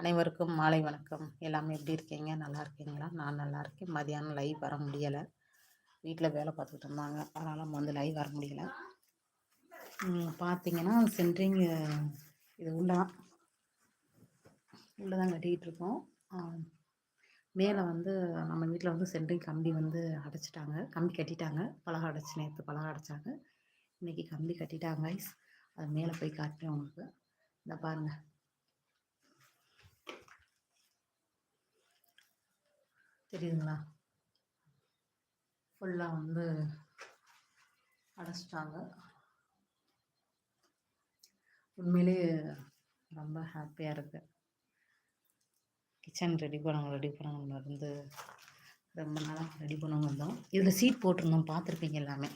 அனைவருக்கும் மாலை வணக்கம். எல்லாமே எப்படி இருக்கீங்க? நல்லா இருக்கீங்களா? நான் நல்லா இருக்கேன். மதியானம் லைவ் வர முடியலை. வீட்டில் வேலை பார்த்துக்கிட்டு இருந்தாங்க. அதனால் நம்ம வந்து லைவ் வர முடியலை. பார்த்தீங்கன்னா சென்ட்ரிங் இது உள்ளதான் உள்ளதான் கட்டிக்கிட்டு இருக்கோம். மேலே வந்து நம்ம வீட்டில் வந்து சென்ட்ரிங் கம்பி வந்து அடைச்சிட்டாங்க. கம்பி கட்டிட்டாங்க. பலகை அடைச்சி நேற்று பலகை அடைச்சாங்க. இன்றைக்கி கம்பி கட்டிட்டாங்க ஐஸ் அது மேலே போய் காட்டுறேன் உங்களுக்கு. இந்த பாருங்கள் தெரியுதுங்களா? ஃபுல்லாக வந்து அடைச்சிட்டாங்க. உண்மையிலே ரொம்ப ஹாப்பியாக இருக்குது கிச்சன் ரெடி பண்ணவங்க ரெடி பண்ணவங்க வந்து ரொம்ப நாளாக ரெடி பண்ணவங்க இருந்தோம். இதில் சீட் போட்டிருந்தோம் பார்த்துருப்பீங்க எல்லாமே.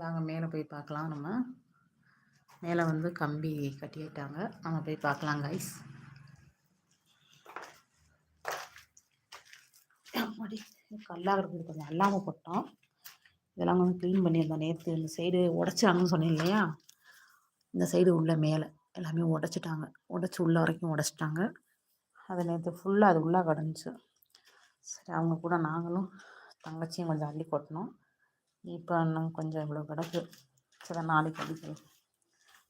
வாங்க மேலே போய் பார்க்கலாம் நம்ம. மேலே வந்து கம்பி கட்டிட்டாங்க. நம்ம போய் பார்க்கலாம் கைஸ் கல்லாக இருக்குது கொஞ்சம் அல்லாமல் போட்டோம். இதெல்லாம் கொஞ்சம் க்ளீன் பண்ணியிருந்தோம். நேற்று இந்த சைடு உடச்சாங்கன்னு சொன்னேன் இல்லையா? இந்த சைடு உள்ள மேலே. எல்லாமே உடச்சிட்டாங்க. உடச்சி உள்ள வரைக்கும் உடச்சிட்டாங்க. அதை நேற்று ஃபுல்லாக அது உள்ளே கிடந்துச்சு. சரி அவங்க கூட நாங்களும் தங்கச்சியும் கொஞ்சம் அள்ளி கொட்டினோம். இப்போ இன்னும் கொஞ்சம் இவ்வளோ கிடக்கு. சரி நாளைக்கு அடிக்கலாம்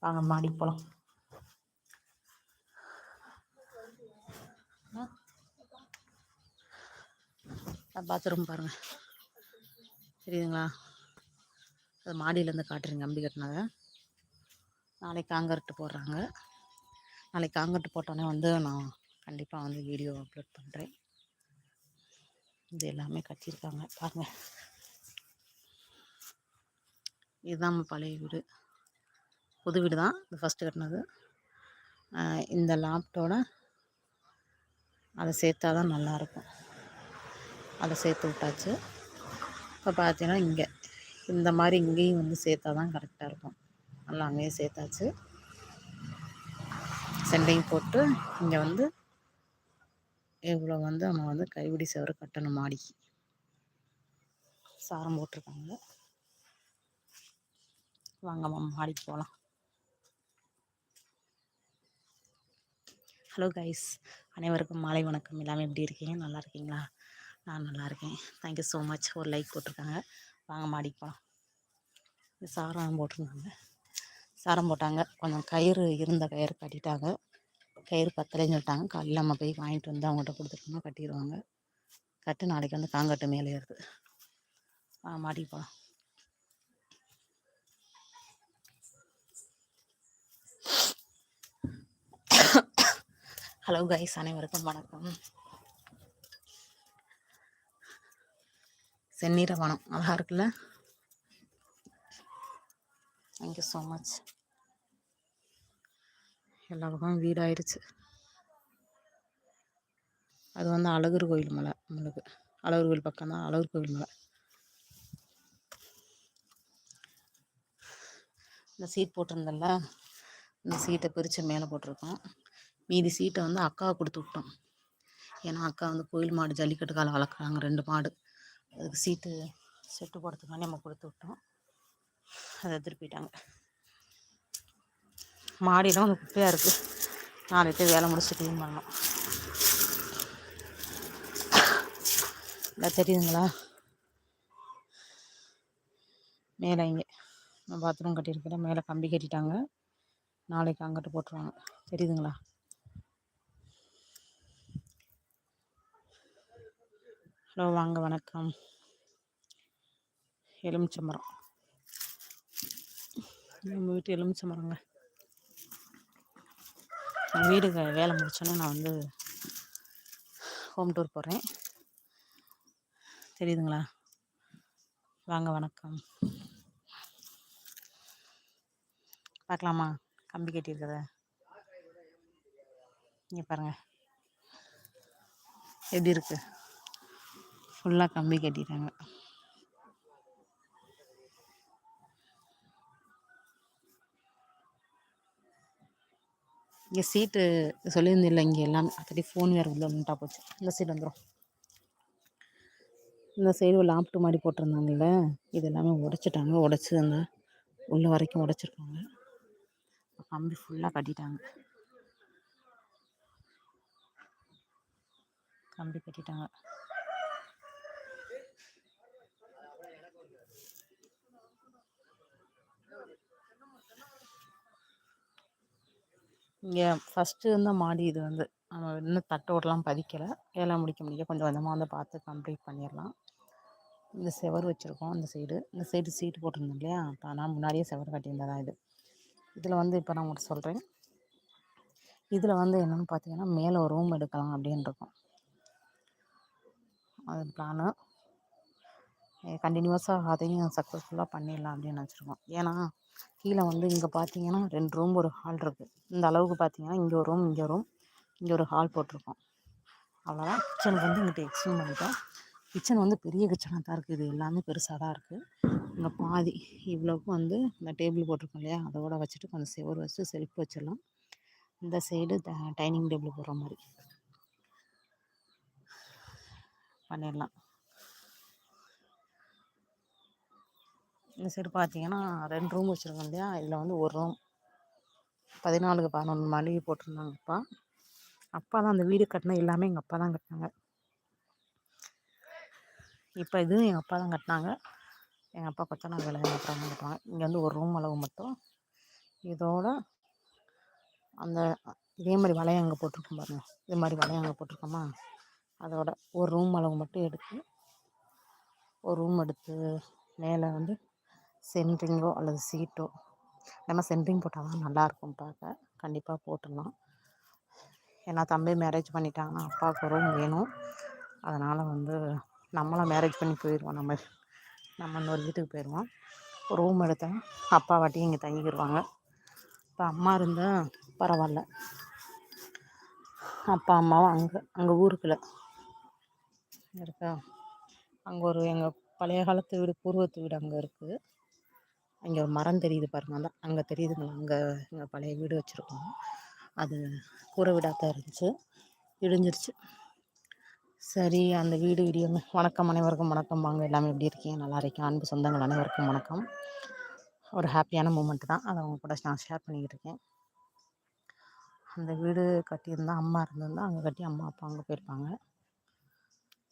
வாங்க மாடி போகலாம் பாத்ரூம் பாருங்கள் தெரியுதுங்களா? அது மாடியிலேருந்து காட்டுறீங்க அம்பி கட்டினதை. நாளைக்கு காங்கரட்டு போடுறாங்க. நாளைக்கு காங்கரட்டு போட்டோன்னே வந்து நான் கண்டிப்பாக வந்து வீடியோ அப்லோட் பண்ணுறேன் இது எல்லாமே கட்டியிருக்காங்க. பாருங்கள் இதுதான் பழைய வீடு. புது வீடு தான். இது ஃபஸ்ட்டு கட்டினது. இந்த லாப்டோட அதை சேர்த்தா தான் நல்லாயிருக்கும் அதை சேர்த்து விட்டாச்சு. இப்போ பார்த்தீங்கன்னா இங்கே இந்த மாதிரி இங்கேயும் வந்து சேர்த்தா தான் கரெக்டாக இருக்கும். நல்லா அங்கேயும் சேர்த்தாச்சு. செண்டையும் போட்டு இங்கே வந்து இவ்வளோ வந்து நம்ம வந்து கைவிடி சவறு கட்டணும் மாடிக்கு. சாரம் போட்டிருக்காங்க. வாங்க மாடிக்கு போகலாம் ஹலோ கைஸ். அனைவருக்கும் மாலை வணக்கம். எல்லாமே எப்படி இருக்கீங்க? நல்லா இருக்கீங்களா? நான் நல்லா இருக்கேன். தேங்க்யூ ஸோ மச் ஒரு லைக் போட்டிருக்காங்க. வாங்க மாடிக்கு போகலாம் சாரம் போட்டிருந்தாங்க. சாரம் போட்டாங்க. கொஞ்சம் கயிறு இருந்த கயிறு கட்டிட்டாங்க. கயிறு பத்தலைன்னு சொல்லிட்டாங்க. காலையில் நம்ம போய் வாங்கிட்டு வந்து அவங்கள்ட்ட கொடுத்துட்டோம்னா கட்டிடுவாங்க. கட்டு நாளைக்கு வந்து காங்கட்டு மேலே ஏறுது. வாங்க மாடிக்கு போகலாம் ஹலோ கைஸ் அனைவருக்கும் வணக்கம். செந்நீர வனம் அழகா இருக்குல்ல? தேங்க்யூ ஸோ மச் எல்லா பக்கமும் வீடாயிருச்சு. அது வந்து அழகர் கோயில் மலை நம்மளுக்கு. அழகர் கோயில் பக்கம் தான் அழகர் கோயில் மலை. இந்த சீட் போட்டிருந்தல இந்த சீட்டை பிரித்து மேலே போட்டிருக்கோம். மீதி சீட்டை வந்து அக்காவை கொடுத்து விட்டோம். ஏன்னா அக்கா வந்து கோயில் மாடு ஜல்லிக்கட்டுக்கால் வளர்க்குறாங்க ரெண்டு மாடு. அதுக்கு சீட்டு செட்டு போடுறதுக்காண்டி நம்ம கொடுத்து விட்டோம். அதை எடுத்துகிட்டு போயிட்டாங்க. மாடியெல்லாம் வந்து குப்பையாக இருக்குது நாளைக்கு வேலை முடிச்சு க்ளீன் பண்ணணும். இல்லை தெரியுதுங்களா? மேலே இங்கே. பாத்ரூம் கட்டியிருக்கிறேன். மேலே கம்பி கட்டிட்டாங்க. நாளைக்கு அங்கிட்டு போட்டுருவாங்க. தெரியுதுங்களா? ஹலோ வாங்க வணக்கம். எலுமிச்சம்பரம் நம்ம வீட்டு எலுமிச்சம்பரங்க வீடு வேலை முடிச்சோன்னே நான் வந்து ஹோம் டூர் போகிறேன் தெரியுதுங்களா? வாங்க வணக்கம். பார்க்கலாமா? கம்பி கட்டியிருக்கத இங்கே பாருங்கள் எப்படி இருக்குது ஃபுல்லாக கம்பி கட்டிட்டாங்க. இங்கே சீட்டு சொல்லியிருந்தில்ல இங்கே எல்லாம். அத்தடி ஃபோன் வேறு உள்ள வந்துட்டா போச்சு. இந்த சைடு வந்துடும் இந்த சைடு லாப்டு மாதிரி போட்டிருந்தாங்கல்ல இது எல்லாமே உடைச்சிட்டாங்க. உடச்சி அந்த உள்ள வரைக்கும் உடைச்சிருக்காங்க. கம்பி ஃபுல்லாக கட்டிட்டாங்க. கம்பி கட்டிட்டாங்க. இங்கே ஃபஸ்ட்டு இருந்த மாடி இது வந்து. நம்ம இன்னும் தட்டோடலாம் பதிக்கலை. வேலை முடிக்க முடிய கொஞ்சம் கொஞ்சமாக வந்து பார்த்து கம்ப்ளீட் பண்ணிடலாம் இந்த செவர் வச்சுருக்கோம் இந்த சைடு. இந்த சைடு சீட்டு போட்டிருந்தோம் இல்லையா? நான் முன்னாடியே செவர் கட்டியிருந்ததான் இது. இதில் வந்து இப்போ நான் உங்களுக்கு சொல்கிறேன் இதில் வந்து என்னென்னு பார்த்தீங்கன்னா மேலே ஒரு ரூம் எடுக்கலாம் அப்படின்ருக்கோம் அது பிளானு. கண்டினியூஸாக அதையும் சக்ஸஸ்ஃபுல்லாக பண்ணிடலாம் அப்படின்னு நினச்சிருக்கோம். ஏன்னா கீழே வந்து இங்கே பார்த்தீங்கன்னா ரெண்டு ரூம் ஒரு ஹால் இருக்குது இந்த அளவுக்கு பார்த்தீங்கன்னா இங்கே ஒரு ரூம் இங்கே ரூம் இங்கே ஒரு ஹால் போட்டிருக்கோம். அவ்வளோதான் கிச்சனுக்கு வந்து இங்கிட்ட எக்ஸ்டெண்ட் பண்ணிட்டோம். கிச்சன் வந்து பெரிய கிச்சனாக தான் இருக்குது இது எல்லாமே பெருசாக தான் இருக்குது இங்கே பாதி இவ்வளோக்கும் வந்து இந்த டேபிள் போட்டிருக்கோம் இல்லையா? அதோட வச்சுட்டு கொஞ்சம் செவர் வச்சு செல்ஃப் வச்சிடலாம். இந்த சைடு டைனிங் டேபிள் போடுற மாதிரி பண்ணிடலாம். இந்த சைடு பார்த்தீங்கன்னா ரெண்டு ரூம் வச்சுருக்கோம் இல்லையா? இதில் வந்து ஒரு ரூம் பதினாலுக்கு பதினொன்று மளிகை போட்டிருந்தாங்க அப்பா. அப்பா தான் அந்த வீடு கட்டின எல்லாமே எங்கள் அப்பா தான் கட்டினாங்க. இப்போ இதுவும் எங்கள் அப்பா தான் கட்டினாங்க. எங்கள் அப்பா கொத்தனார் வேலை எங்கள் அப்பா தான் கட்டுவாங்க. இங்கே வந்து ஒரு ரூம் அளவு மட்டும். இதோட அந்த இதே மாதிரி வளையம் அங்கே போட்டிருக்கோம் பாருங்கள் இது மாதிரி வளையம் அங்கே போட்டிருக்கோமா? அதோட ஒரு ரூம் அளவு மட்டும் எடுத்து ஒரு ரூம் எடுத்து மேலே வந்து சென்ட்ரிங்கோ அல்லது சீட்டோ நம்ம சென்ட்ரிங் போட்டால் தான் நல்லாயிருக்கும் பார்க்க. கண்டிப்பாக போட்டுடலாம். ஏன்னா தம்பி மேரேஜ் பண்ணிட்டாங்கன்னா அப்பாவுக்கு ரூம் வேணும். அதனால் வந்து நம்மளாம் மேரேஜ் பண்ணி போயிடுவோம். நம்ம நம்ம இன்னொரு வீட்டுக்கு போயிடுவோம். ரூம் எடுத்தால் அப்பா வாட்டி இங்கே தங்கிக்கிடுவாங்க. இப்போ அம்மா இருந்தால் பரவாயில்ல. அப்பா அம்மாவும் அங்கே அங்கே ஊருக்குள்ள இருக்கா? அங்கே ஒரு எங்கள் பழைய காலத்து வீடு பூர்வத்து வீடு அங்கே இருக்குது. அங்கே ஒரு மரம் தெரியுது பாருங்க. அந்த அங்கே தெரியுதுங்களா அங்கே எங்கள் பழைய வீடு வச்சுருக்கோம். அது கூரை வீடாக தான் இருந்துச்சு. இடிஞ்சிருச்சு. சரி அந்த வீடு இடியுங்க. வணக்கம் அனைவருக்கும். வணக்கம். வாங்க எல்லாமே எப்படி இருக்கீங்க? நல்லா இருக்கேன் அன்பு சொந்தங்கள் அனைவருக்கும் வணக்கம். ஒரு ஹாப்பியான மூமெண்ட் தான். அதை அவங்க கூட நான் ஷேர் பண்ணிக்கிட்டு இருக்கேன். அந்த வீடு கட்டியிருந்தா அம்மா இருந்திருந்தா அங்கே கட்டி அம்மா அப்பா அங்கே போயிருப்பாங்க.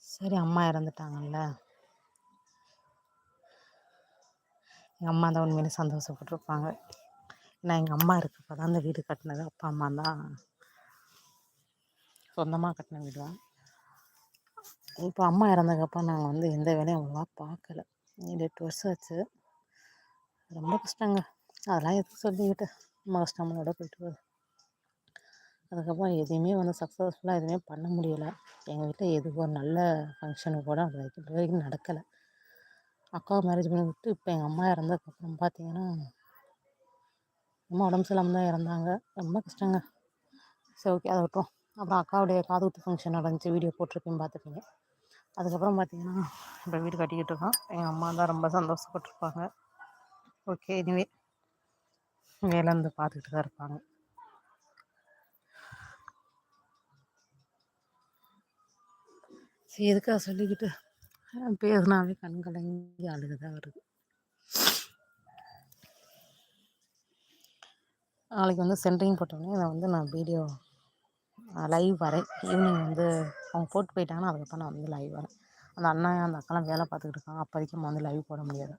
சரி அம்மா இறந்துட்டாங்கல்ல. எங்கள் அம்மா தான் உண்மையிலே சந்தோஷப்பட்டிருப்பாங்க. ஏன்னா எங்கள் அம்மா இருக்கப்போ தான் அந்த வீடு கட்டினது. அப்பா அம்மா தான் சொந்தமாக கட்டின வீடு தான். இப்போ அம்மா இறந்ததுக்கப்புறம் நாங்கள் வந்து எந்த வேலையும் அவ்வளோவா பார்க்கல. எட்டு வருஷம் ஆச்சு. ரொம்ப கஷ்டங்க. அதெல்லாம் எதுக்கு சொல்லிக்கிட்டு? ரொம்ப கஷ்டங்களோட போயிட்டு வருது. அதுக்கப்புறம் எதையுமே வந்து சக்ஸஸ்ஃபுல்லாக எதுவுமே பண்ண முடியலை. எங்கள் வீட்டில் எதுவும் ஒரு நல்ல ஃபங்க்ஷனு கூட அது வரைக்கும் இது வரைக்கும் நடக்கலை. அக்காவை மேரேஜ் பண்ணி விட்டு இப்போ எங்கள் அம்மா இறந்ததுக்கப்புறம் பார்த்தீங்கன்னா அம்மா உடம்பு சரியில்லாமல் தான் இறந்தாங்க. ரொம்ப கஷ்டங்க. சரி ஓகே அதை விட்டோம் அப்புறம் அக்காவுடைய காது குத்து ஃபங்க்ஷன் நடந்துச்சு. வீடியோ போட்டிருப்பேன் பார்த்துப்பீங்க அதுக்கப்புறம் பார்த்தீங்கன்னா இப்போ வீடு கட்டிக்கிட்டு இருக்கோம். எங்கள் அம்மா தான் ரொம்ப சந்தோஷப்பட்டிருப்பாங்க. ஓகே எனிவே வேலை வந்து பார்த்துக்கிட்டு தான் இருப்பாங்க. சரி எதுக்காக சொல்லிக்கிட்டு பேசுனாவே கண் கலங்கி வருது. நாளைக்கு வந்து சென்ட்ரிங் போட்டோன்னே அதை வந்து நான் வீடியோ லைவ் வரேன். ஈவினிங் வந்து அவங்க போட்டு போயிட்டாங்கன்னா அதுக்கப்புறம் நான் வந்து லைவ் வரேன். அந்த அண்ணா அந்த அக்காலாம் வேலை பார்த்துக்கிட்டு இருக்காங்க. அப்போதைக்கு நம்ம வந்து லைவ் போட முடியாது.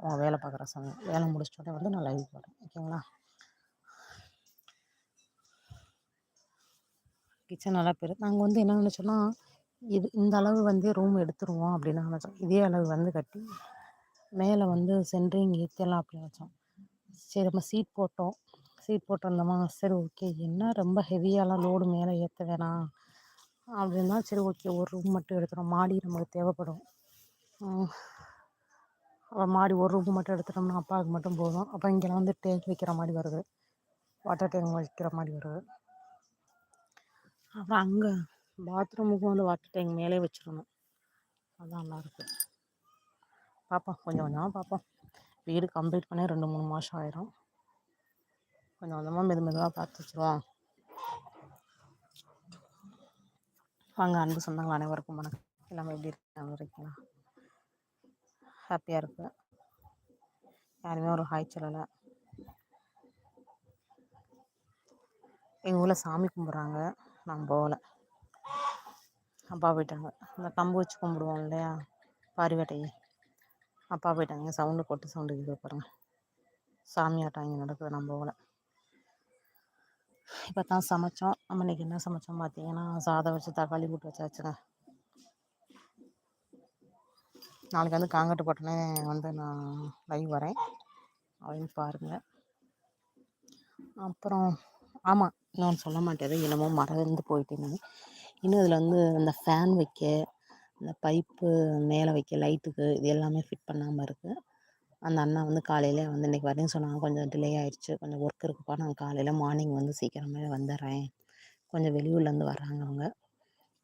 அவங்க வேலை பார்க்குற சமயம். வேலை முடிச்சிட்டோடனே வந்து நான் லைவ் போடுறேன். ஓகேங்களா? கிச்சன் நல்லா பெரு நாங்கள் வந்து என்ன நினச்சோன்னா இது இந்த அளவு வந்து ரூம் எடுத்துருவோம் அப்படின்னு நினச்சோம் இதே அளவு வந்து கட்டி மேலே வந்து சென்ட்ரிங் ஏற்றலாம் அப்படின்னு வச்சோம். சரி நம்ம சீட் போட்டோம். சீட் போட்டிருந்தோமா? சரி ஓகே என்ன ரொம்ப ஹெவியாலாம் லோடு மேலே ஏற்ற வேணாம். அப்படின்னா சரி ஓகே ஒரு ரூம் மட்டும் எடுத்துகிறோம் மாடி நமக்கு தேவைப்படும். மாடி ஒரு ரூம் மட்டும் எடுத்துட்டோம்னா அப்பாவுக்கு மட்டும் போதும். அப்போ இங்கெல்லாம் வந்து டேங்க் வைக்கிற மாதிரி வருது. வாட்டர் டேங்க் வைக்கிற மாதிரி வருது. அப்புறம் அங்கே பாத்ரூமுக்கும் வந்து வாட்டர் டேங்க் மேலே வச்சிடணும். அதான் நல்லாயிருக்கும் பார்ப்போம் கொஞ்சம் கொஞ்சமாக பார்ப்போம் வீடு கம்ப்ளீட் பண்ண ரெண்டு மூணு மாதம் ஆயிரும். கொஞ்சம் கொஞ்சமாக மெது மெதுவாக பார்த்து வச்சுருவோம். வாங்க அன்பு சொந்தங்கள் அனைவருக்கும் வணக்கம். எல்லாமே எப்படி இருக்காங்க? இருக்கீங்களா? ஹாப்பியாக இருக்குது யாருமே ஒரு ஹாய் சொல்லலை. எங்கள் ஊரில் சாமி கும்பிட்றாங்க. நான் போகல. அப்பா போயிட்டாங்க. அந்த கம்பு வச்சு கும்பிடுவோம் இல்லையா? பாரிவேட்டைக்கு அப்பா போயிட்டாங்க. சவுண்டு கொட்டு சவுண்டு இது பாருங்க சாமி ஆட்டம் இங்கே நடக்குது. நம்ம ஊரில். இப்போ தான் சமைச்சோம். நம்ம இன்றைக்கி என்ன சமைச்சோம் பார்த்தீங்கன்னா சாதம் வச்சு தக்காளி கூட்டு வச்சாச்சுங்க. நாளைக்கு வந்து காங்கட்டு போட்டோன்னே வந்து நான் லைவ் வரேன். அப்படின்னு பாருங்கள் அப்புறம் ஆமாம் இன்னொன்று சொல்ல மாட்டேன். என்னமோ மறந்து போயிட்டேன். இன்னும் இதில் வந்து அந்த ஃபேன் வைக்க இந்த பைப்பு மேலே வைக்க லைட்டுக்கு இது எல்லாமே ஃபிட் பண்ணாமல் இருக்குது அந்த அண்ணா வந்து காலையில் வந்து இன்றைக்கி வரேன்னு சொன்னாங்க. கொஞ்சம் டிலே ஆகிடுச்சு கொஞ்சம் ஒர்க் இருக்குப்பா. நான் காலையில் மார்னிங் வந்து சீக்கிரமே வந்துடுறேன் கொஞ்சம் வெளியூர்லேருந்து வர்றாங்க அவங்க.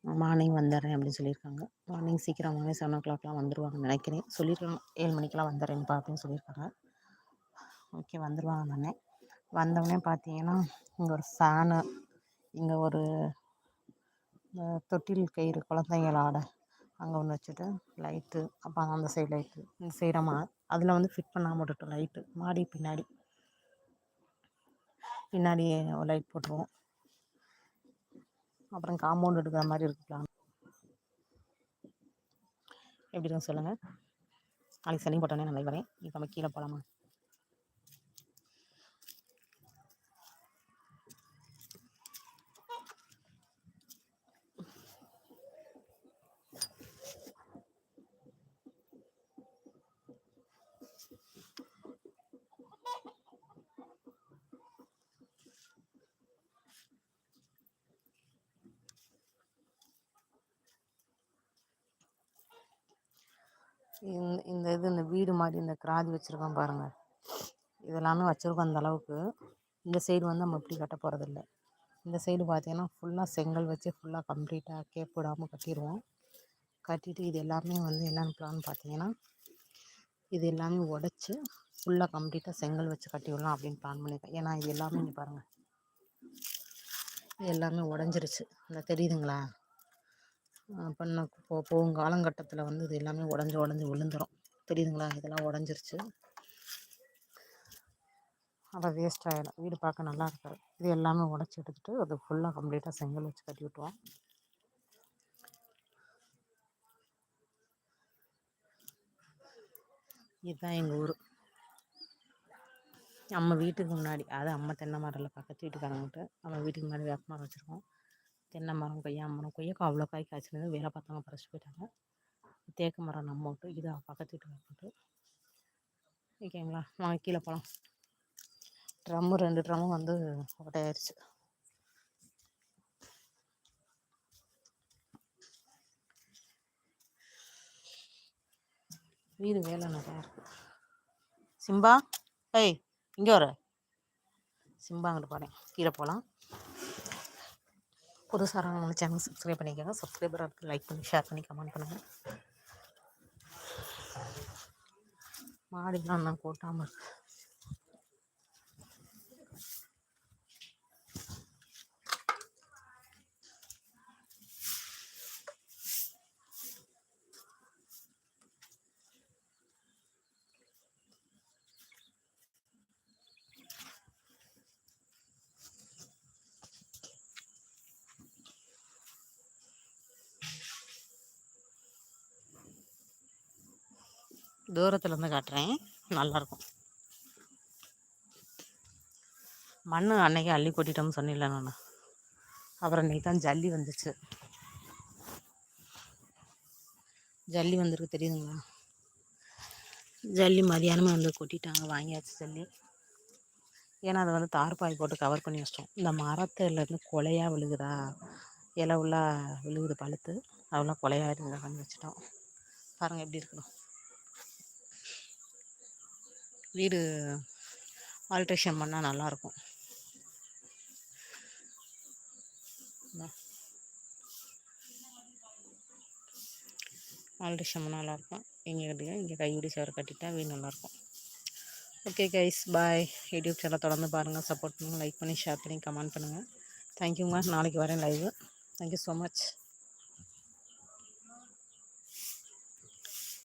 மார்னிங் வந்துடுறேன் அப்படின்னு சொல்லியிருக்காங்க. மார்னிங் சீக்கிரமாகவே செவன் ஓ கிளாக்லாம் வந்துடுவாங்கன்னு நினைக்கிறேன். சொல்லியிருக்காங்க. ஏழு மணிக்கெலாம் வந்துடுறேன்ப்பா அப்படின்னு சொல்லியிருக்காங்க. ஓகே வந்துடுவாங்க அண்ணன் வந்தவொடனே பார்த்தீங்கன்னா இங்கே ஒரு ஃபேனு இங்கே ஒரு தொட்டில் கயிறு குழந்தைங்கள ஆட அங்கே ஒன்று வச்சுட்டு லைட்டு அப்புறம் அந்த சைடு லைட்டு இந்த சைடு அதில் வந்து ஃபிட் பண்ணாமல் விட்டுட்டோம் லைட்டு மாடி பின்னாடி. பின்னாடி ஒரு லைட் போட்டுருவோம். அப்புறம் காம்பவுண்ட் எடுக்கிற மாதிரி இருக்கு பிளான் எப்படி இருக்கும் சொல்லுங்கள் நாளைக்கு சனி போட்டோன்னே நான் வரேன் இப்போ நம்ம கீழே போகலாமா இந்த இந்த இது இந்த வீடு மாதிரி இந்த கிராதி வச்சுருக்கோம் பாருங்கள் இதெல்லாமே வச்சுருக்கோம் அந்த அளவுக்கு. இந்த சைடு வந்து நம்ம இப்படி கட்ட போகிறதில்ல இந்த சைடு பார்த்தீங்கன்னா ஃபுல்லாக செங்கல் வச்சு ஃபுல்லாக கம்ப்ளீட்டாக கேப் விடாமல் கட்டிடுவோம் கட்டிட்டு இது எல்லாமே வந்து என்னென்னு பிளான் பார்த்தீங்கன்னா இது எல்லாமே உடச்சி ஃபுல்லாக கம்ப்ளீட்டாக செங்கல் வச்சு கட்டி விடலாம் அப்படின்னு பிளான் பண்ணியிருக்கேன் ஏன்னா இது எல்லாமே இங்கே பாருங்கள் இது எல்லாமே உடஞ்சிருச்சு. இந்த தெரியுதுங்களா? பண்ண போ போகும் காலங்கட்டத்தில் வந்து இது எல்லாமே உடஞ்சி உடஞ்சி விழுந்துடும் தெரியுதுங்களா? இதெல்லாம் உடஞ்சிருச்சு. அதை வேஸ்ட் ஆகிடும் வீடு பார்க்க நல்லா இருக்காது. இது எல்லாமே உடச்சி எடுத்துகிட்டு அது ஃபுல்லாக கம்ப்ளீட்டாக செங்கல் வச்சு கட்டி விட்டுவோம் இதுதான் எங்கள் ஊர். நம்ம வீட்டுக்கு முன்னாடி அது அம்மா தென்னை மரத்தில் பக்கத்து வீட்டுக்காரங்கிட்ட நம்ம வீட்டுக்கு முன்னாடி வேப்ப மரம் வச்சுருக்கோம். தென்னை மரம் கொய்யா மரம் கொய்யாக்கா அவ்வளோ காய் காய்ச்சிருந்து வேலை பார்த்தவங்க பறிச்சு போயிட்டாங்க. தேக்கு மரம் நம்ம விட்டு இது பக்கத்து வீட்டு போட்டு ஓகேங்களா? வாங்க கீழே போகலாம் ட்ரம்மு ரெண்டு ட்ரம்மும் வந்து ஒட்டையாயிருச்சு வீடு வேலை நிறையா இருக்குது சிம்பா ஏய் இங்கே வர. சிம்பா அங்கிட்டு போகிறேன் கீழே போகலாம் புதுசாக நம்ம சேனல் சப்ஸ்கிரைப் பண்ணிக்கோங்க. சப்ஸ்கிரைபராக இருக்குது லைக் பண்ணி ஷேர் பண்ணி கமெண்ட் பண்ணுங்கள் மாடிலாம் நான் கூட்டாமல் இருக்கு. தூரத்துலேருந்து காட்டுறேன். நல்லாயிருக்கும் மண் அன்னைக்கு அள்ளி கொட்டிட்டோம்னு சொன்னில்ல நான். அப்புறம் இன்னைக்கு தான் ஜல்லி வந்துச்சு. ஜல்லி வந்திருக்கு தெரியுதுங்களா? ஜல்லி மதியானமே வந்து கொட்டிட்டாங்க. வாங்கியாச்சு ஜல்லி. ஏன்னா அதை வந்து தார்பாய் போட்டு கவர் பண்ணி வச்சிட்டோம். இந்த மரத்துலேருந்து கொலையாக விழுகுதா? இலை உள்ளா விழுகுது பழுத்து. அதெல்லாம் கொலையாக இருந்தால் பண்ணி வச்சிட்டோம். பாருங்கள் எப்படி இருக்கணும் வீடு ஆல்ட்ரேஷன் பண்ணால் நல்லாயிருக்கும் ஆல்ட்ரேஷன் பண்ணால் நல்லாயிருக்கும் எங்கே கட்டிங்க இங்கே கைவிடி சேர் கட்டிட்டா வீடு நல்லாயிருக்கும் okay guys bye YouTube channel தொடர்ந்து பாருங்கள் சப்போர்ட் பண்ணுங்கள் லைக் பண்ணி ஷேர் பண்ணி கமெண்ட் பண்ணுங்கள் தேங்க்யூங்க நாளைக்கு வரேன் லைவு தேங்க்யூ ஸோ மச்